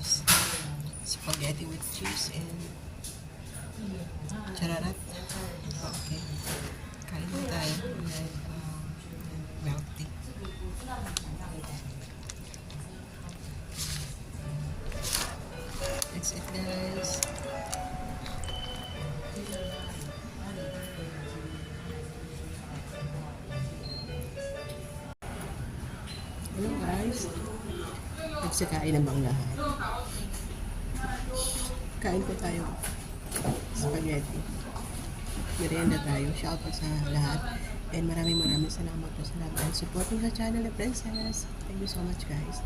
guys. Spaghetti with cheese and chararat. Okay. Kain na tayo. With um, milk tea. That's it guys. Hello guys. Nagsakain na bang lahat? Kain po tayo. Spaghetti. Merienda tayo. Shout out sa lahat. And maraming maraming salamat po sa lahat. And supporting sa channel na Princess. Thank you so much guys.